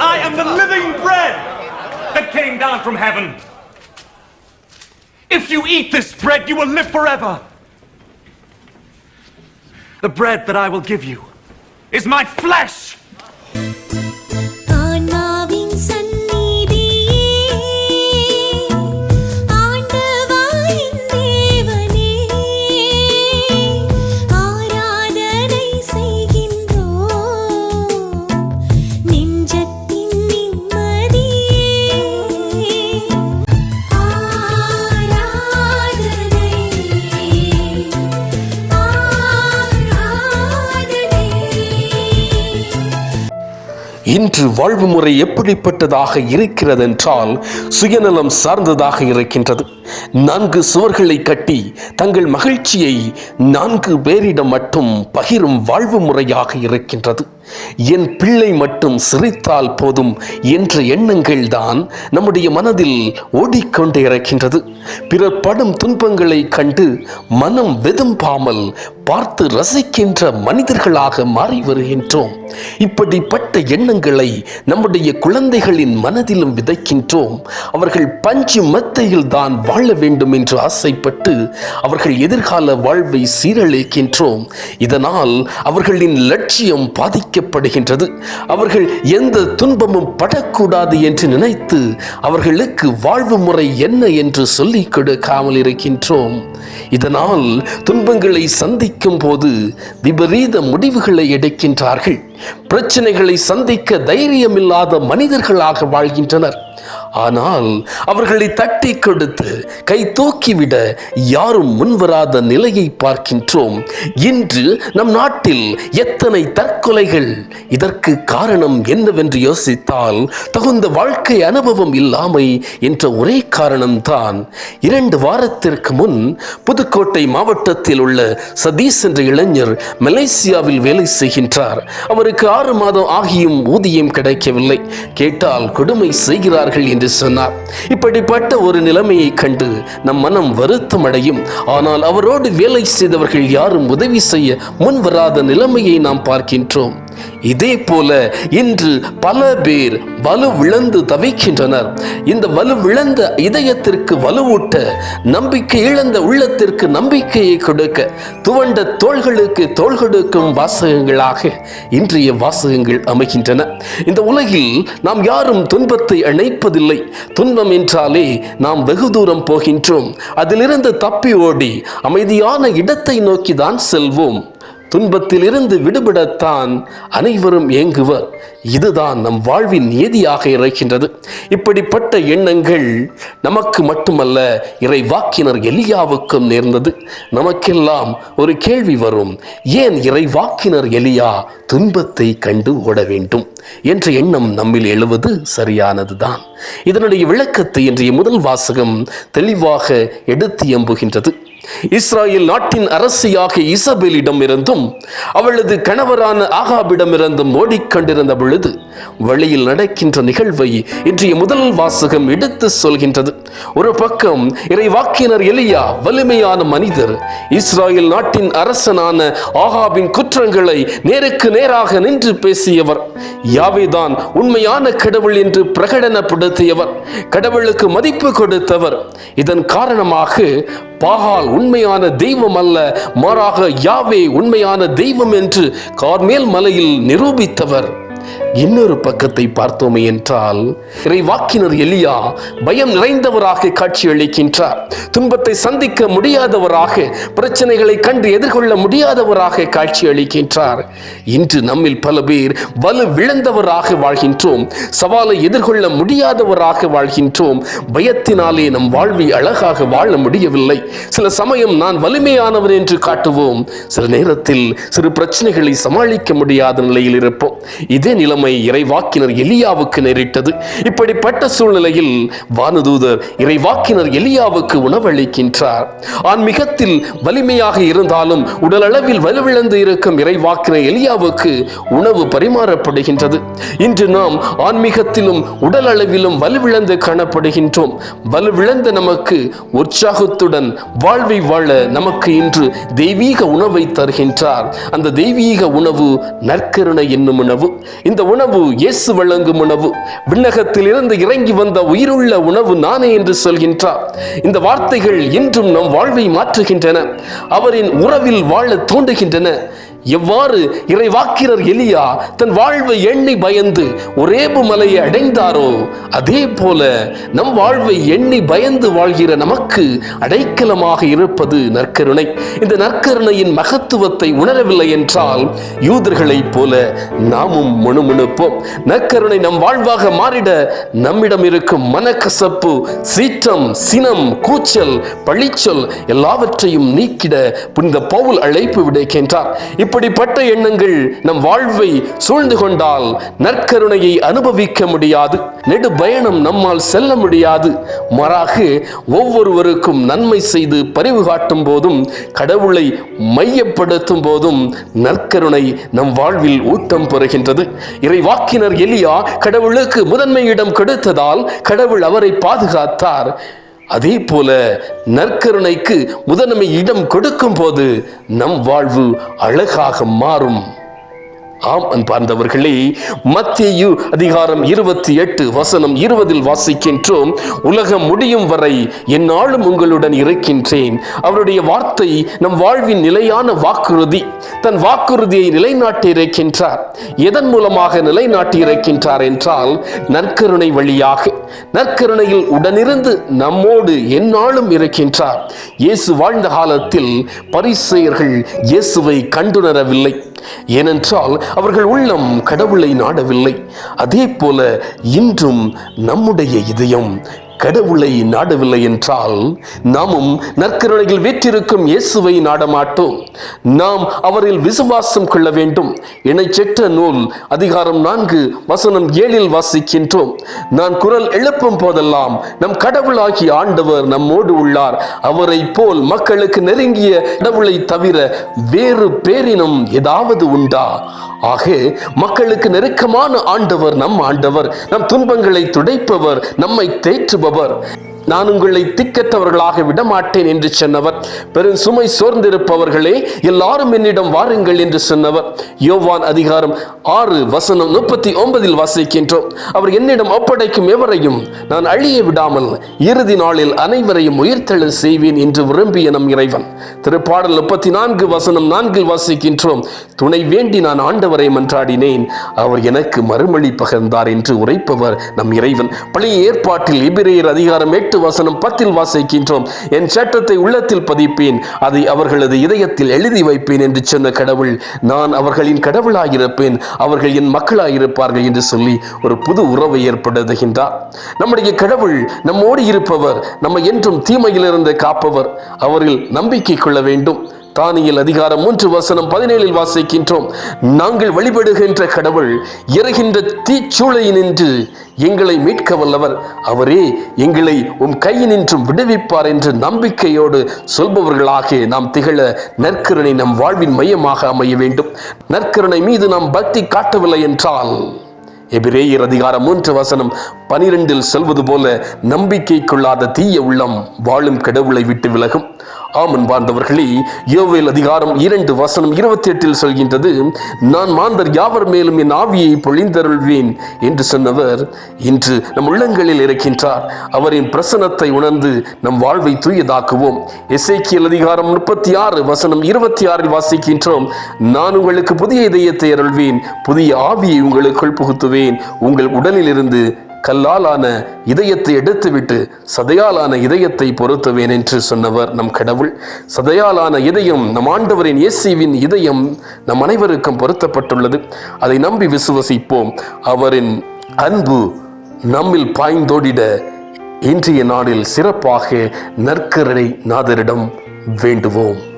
I am the living bread that came down from heaven. If you eat this bread, you will live forever. The bread that I will give you is my flesh. இன்று வாழ்வு முறை எப்படிப்பட்டதாக இருக்கிறதென்றால் சுயநலம் சார்ந்ததாக இருக்கின்றது. நான்கு சுவர்களை கட்டி தங்கள் மகிழ்ச்சியை நான்கு பேரிடம் மட்டும் பகிரும் வாழ்வு முறையாக இருக்கின்றது. என் பிள்ளை மட்டும் சிரித்தால் போதும் என்ற எண்ணங்கள் தான் நம்முடைய மனதில் ஓடிக்கொண்டே இருக்கின்றது. பிறர் படும் துன்பங்களை கண்டு மனம் வெதும்பாமல் பார்த்து ரசிக்கின்ற மனிதர்களாக மாறி வருகின்றோம். இப்படிப்பட்ட எண்ணங்களை நம்முடைய குழந்தைகளின் மனதிலும் விதைக்கின்றோம். அவர்கள் பஞ்சு மத்தையில் தான் வாழ வேண்டும் என்று ஆசைப்பட்டு அவர்கள் எதிர்கால வாழ்வை சீரழிக்கின்றோம். இதனால் அவர்களின் லட்சியம் பாதிக்கப்படுகின்றது. அவர்கள் எந்த துன்பமும் படக்கூடாது என்று நினைத்து அவர்களுக்கு வாழ்வு முறை என்ன என்று சொல்லிக் கொடுக்காமல் இருக்கின்றோம். இதனால் துன்பங்களை சந்திக்கும் போது விபரீத முடிவுகளை எடுக்கின்றார்கள். பிரச்சனைகளை சந்திக்க தைரியமில்லாத மனிதர்களாக வாழ்கின்றனர். ஆனால் அவர்களை தட்டி கொடுத்து கை தூக்கிவிட யாரும் முன்வராத நிலையை பார்க்கின்றோம். இன்று நம் நாட்டில் எத்தனை தற்கொலைகள்? இதற்கு காரணம் என்னவென்று யோசித்தால் தகுந்த வாழ்க்கை அனுபவம் இல்லாமை என்ற ஒரே காரணம்தான். இரண்டு வாரத்திற்கு முன் புதுக்கோட்டை மாவட்டத்தில் உள்ள சதீஷ் என்ற இளைஞர் மலேசியாவில் வேலை செய்கின்றார். அவருக்கு ஆறு மாதம் ஆகியும் ஊதியம் கிடைக்கவில்லை. கேட்டால் கொடுமை செய்கிறார்கள் என்று சொன்னார். இப்படிப்பட்ட ஒரு நிலைமையை கண்டு நம் மனம் வருத்தம் அடையும் ஆனால் அவரோடு வேலை செய்தவர்கள் யாரும் உதவி செய்ய முன்வராத நிலைமையை நாம் பார்க்கின்றோம். இதே போல இன்று பல பேர் வலுவிழந்து தவிக்கின்றனர். இந்த வலுவிழந்த இதயத்திற்கு வலுவூட்ட நம்பிக்கை இழந்த உள்ளத்திற்கு நம்பிக்கையை கொடுக்க துவண்ட தோள்களுக்கு தோள் கொடுக்கும் வாசகங்களாக இன்றைய வாசகங்கள் அமைகின்றன. இந்த உலகில் நாம் யாரும் துன்பத்தை அணைப்பதில்லை. துன்பம் என்றாலே நாம் வெகு தூரம் போகின்றோம். அதிலிருந்து தப்பி ஓடி அமைதியான இடத்தை நோக்கி தான் செல்வோம். துன்பத்திலிருந்து விடுபடத்தான் அனைவரும் ஏங்குவர். இதுதான் நம் வாழ்வின் நியதியாக இருக்கின்றது. இப்படிப்பட்ட எண்ணங்கள் நமக்கு மட்டுமல்ல இறை வாக்கினர் எலியாவுக்கும் நேர்ந்தது. நமக்கெல்லாம் ஒரு கேள்வி வரும் ஏன் இறை வாக்கினர் எலியா துன்பத்தை கண்டு ஓட வேண்டும்? என்ற எண்ணம் நம்மில் எழுவது சரியானதுதான். இதனுடைய விளக்கத்தை இன்றைய முதல் வாசகம் தெளிவாக எடுத்து எம்புகின்றது. இஸ்ராயேல் நாட்டின் அரசியாக இசபேலிடம் இருந்தும் அவளது கணவரான ஆகாபிடமிருந்தும் ஓடிக்கொண்டிருந்த பொழுது வழியில் நடக்கின்ற நிகழ்வை இன்றைய முதல் வாசகம் எடுத்து சொல்கின்றது. ஒரு பக்கம் இறைவாக்கினர் எலியா வலிமையான மனிதர் இஸ்ராயேல் நாட்டின் அரசனான ஆகாபின் குற்றங்களை நேருக்கு நேராக நின்று பேசியவர். யாவேதான் உண்மையான கடவுள் என்று பிரகடனப்படுத்தியவர் கடவுளுக்கு மதிப்பு கொடுத்தவர். இதன் காரணமாக பாகால் உண்மையான தெய்வம் அல்ல. மாறாக யாவே உண்மையான தெய்வம் என்று கார்மேல் மலையில் நிரூபித்தவர். இன்னொரு பக்கத்தை பார்த்தோமே என்றால் இறைவாக்கினர் எலியா பயம் நிறைந்தவராக காட்சியளிக்கின்றார் துன்பத்தை சந்திக்க முடியாதவராக பிரச்சனைகளை கண்டு எதிர்கொள்ள முடியாதவராக காட்சியளிக்கின்றார் இன்று நம்மில் பல பேர் வலு விழுந்தவராக வாழ்கின்றோம் சவாலை எதிர்கொள்ள முடியாதவராக வாழ்கின்றோம். பயத்தினாலே நம் வாழ்வை அழகாக வாழ முடியவில்லை. சில சமயம் நான் வலிமையானவர் என்று காட்டுவோம். சில நேரத்தில் சிறு பிரச்சனைகளை சமாளிக்க முடியாத நிலையில் இருப்போம். இதே நிலைமை இறைவாக்கினர் எலியாவுக்கு நேரிட்டது. இப்படிப்பட்ட சூழ்நிலையில் வானதூதர் இறைவாக்கினர் எலியாவுக்கு உணவளிக்கின்றார். ஆன்மீகத்தில் வலிமையாக இருந்தாலும் உடலளவில் வலுவிழந்து இருக்கும் இறைவாக்கினர் எலியாவுக்கு உணவு பரிமாறப்படுகின்றது. இன்று நாம் ஆன்மீகத்திலும் உடல் அளவிலும் வலுவிழந்து காணப்படுகின்றோம். வலுவிழந்த நமக்கு உற்சாகத்துடன் வாழ்வை வாழ நமக்கு இன்று தெய்வீக உணவை தருகின்றார். அந்த தெய்வீக உணவு நற்கருணை என்னும் உணவு. இந்த இந்த உணவு இயேசு வழங்கும் உணவு. விண்ணகத்தில் இருந்து இறங்கி வந்த உயிருள்ள உணவு நானே என்று சொல்கின்றார். இந்த வார்த்தைகள் இன்றும் நம் வாழ்வை மாற்றுகின்றன. அவரின் உறவில் வாழ தூண்டுகின்றன. எவ்வாறு இறைவாக்கிரர் எலியா தன் வாழ்வை எண்ணி பயந்து ஒரேபு மலையை அடைந்தாரோ அதே போல நம் வாழ்வை எண்ணி பயந்து வாழ்கிற நமக்கு அடைக்கலமாக இருப்பது நற்கருணை. இந்த நற்கருணையின் மகத்துவத்தை உணரவில்லை என்றால் யூதர்களைப் போல நாமும் முணுமுணுப்போம் நற்கருணை நம் வாழ்வாக மாறிட நம்மிடம் இருக்கும் மனக்கசப்பு சீற்றம் சினம் கூச்சல் பழிச்சொல் எல்லாவற்றையும் நீக்கிட புனித பவுல் அழைப்பு விடுக்கின்றார். இப்படிப்பட்ட எண்ணங்கள் நம் வாழ்வை சூழ்ந்து கொண்டால் நற்கருணையை அனுபவிக்க முடியாது. நெடு பயணம் நம்மால் செல்ல முடியாது. மாறாக ஒவ்வொருவருக்கும் நன்மை செய்து பரிவு காட்டும் போதும் கடவுளை மையப்படுத்தும் போதும் நற்கருணை நம் வாழ்வில் ஊட்டம் பெறுகின்றது. இறைவாக்கினர் எலியா கடவுளுக்கு முதன்மை இடம் கொடுத்ததால் கடவுள் அவரை பாதுகாத்தார். அதே போல நற்கருணைக்கு முதன்மை இடம் கொடுக்கும் போது நம் வாழ்வு அழகாக மாறும். ஆம் அன்பார்ந்தவர்களே மத்தியு அதிகாரம் இருபத்தி எட்டு வசனம் இருபதில் வாசிக்கின்றோம் உலகம் முடியும் வரை என்னாலும் உங்களுடன் இருக்கின்றேன். அவருடைய வார்த்தை நம் வாழ்வின் நிலையான வாக்குறுதி. தன் வாக்குறுதியை நிலைநாட்டி இருக்கின்றார். எதன் மூலமாக நிலைநாட்டி இருக்கின்றார் என்றால் நற்கருணை வழியாக. நற்கருணையில் உடனிருந்து நம்மோடு எந்நாளும் இருக்கின்றார். இயேசு வாழ்ந்த காலத்தில் பரிசெயர்கள் இயேசுவை கண்டுணரவில்லை. ஏனென்றால் அவர்கள் உள்ளம் கடவுளை நாடவில்லை. அதே போல இன்றும் நம்முடைய இதயம் கடவுளை நாடவில்லை என்றால் நாமும் நற்கருணையில் வீற்றிருக்கும் இயேசுவை நாடமாட்டோம். நாம் அவரில் விசுவாசம் கொள்ள வேண்டும். இணைச்செற்ற நூல் அதிகாரம் நான்கு வசனம் ஏழில் வாசிக்கின்றோம். நான் குரல் எழுப்பும் போதெல்லாம் நம் கடவுளாகிய ஆண்டவர் நம்மோடு உள்ளார். அவரை போல் மக்களுக்கு நெருங்கிய கடவுளை தவிர வேறு பேரினம் ஏதாவது உண்டா? ஆக மக்களுக்கு நெருக்கமான ஆண்டவர் நம் ஆண்டவர். நம் துன்பங்களை துடைப்பவர் நம்மை தேற்றுபவர். बरोबर நான் உங்களை திக்கத்தவர்களாக விடமாட்டேன் என்று சொன்னவர். பெரும் சுமை சோர்ந்திருப்பவர்களே எல்லாரும் என்னிடம் வாருங்கள் என்று சொன்னவர். யோவான் அதிகாரம் ஆறு வசனம் முப்பத்தி ஒன்பதில் வாசிக்கின்றோம். அவர் என்னிடம் ஒப்படைக்கும் எவரையும் நான் அழிய விடாமல் இறுதி நாளில் அனைவரையும் உயிர்த்தெழ செய்வேன் என்று விரும்பிய நம் இறைவன். திருப்பாடல் முப்பத்தி நான்கு வசனம் நான்கில் வாசிக்கின்றோம். துணை வேண்டி நான் ஆண்டவரை மன்றாடினேன். அவர் எனக்கு மறுமொழி பகர்ந்தார் என்று உரைப்பவர் நம் இறைவன். பழைய ஏற்பாட்டில் இபிரேயர் அதிகாரம் எட்டு எட்டு வசனம் பத்தில் வாசிக்கின்றோம். என் சட்டத்தை உள்ளத்தில் பதிப்பேன் அதை அவர்களது இதயத்தில் எழுதி வைப்பேன் என்று சொன்ன கடவுள் நான் அவர்களின் கடவுளாயிருப்பேன் அவர்கள் என் மக்களாயிருப்பார்கள் என்று சொல்லி ஒரு புது உறவை ஏற்படுத்துகின்றார். நம்முடைய கடவுள் நம்மோடு இருப்பவர் நம்ம என்றும் தீமையிலிருந்து காப்பவர். அவரில் நம்பிக்கை கொள்ள வேண்டும். தானியல் அதிகாரம் மூன்று வசனம் பதினேழில் வாசிக்கின்றோம். நாங்கள் வழிபடுகின்ற கடவுள் இறகின்ற தீச்சூளையினின்று எங்களை மீட்க வல்லவர். அவரே எங்களை உம் கையினின்றும் விடுவிப்பார் என்று நம்பிக்கையோடு சொல்பவர்களாக நாம் திகழ நற்கருணை நம் வாழ்வின் மையமாக அமைய வேண்டும். நற்கருணை மீது நாம் பக்தி காட்டவில்லை என்றால் எபிரேயர் அதிகாரம் மூன்று வசனம் பனிரெண்டில் செல்வது போல நம்பிக்கை கொள்ளாத தீய உள்ளம் வாழும் கடவுளை விட்டு விலகும். ஆமன் வாழ்ந்தவர்களே யோவேல் அதிகாரம் இரண்டு வசனம் இருபத்தி எட்டில் சொல்கின்றது நான் மாந்தர் யாவர் மேலும் என் ஆவியை பொழிந்தருள்வேன்? என்று சொன்னவர் இன்று நம் உள்ளங்களில் இருக்கின்றார். அவரின் பிரசனத்தை உணர்ந்து நம் வாழ்வை தூயதாக்குவோம். எசைக்கியல் அதிகாரம் முப்பத்தி ஆறு வசனம் இருபத்தி ஆறில் வாசிக்கின்றோம் நான் உங்களுக்கு புதிய இதயத்தை அருள்வேன் புதிய ஆவியை உங்களுக்குள் புகுத்துவேன். உங்கள் உடலிலிருந்து கல்லாலான இதயத்தை எடுத்துவிட்டு சதையாலான இதயத்தை பொருத்துவேன் என்று சொன்னவர் நம் கடவுள். சதையாலான இதயம் நம் ஆண்டவரின் இயேசுவின் இதயம் நம் அனைவருக்கும் பொருத்தப்பட்டுள்ளது. அதை நம்பி விசுவசிப்போம். அவரின் அன்பு நம்மில் பாய்ந்தோடிட இன்றைய நாளில் சிறப்பாக நற்கரடை நாதரிடம் வேண்டுவோம்.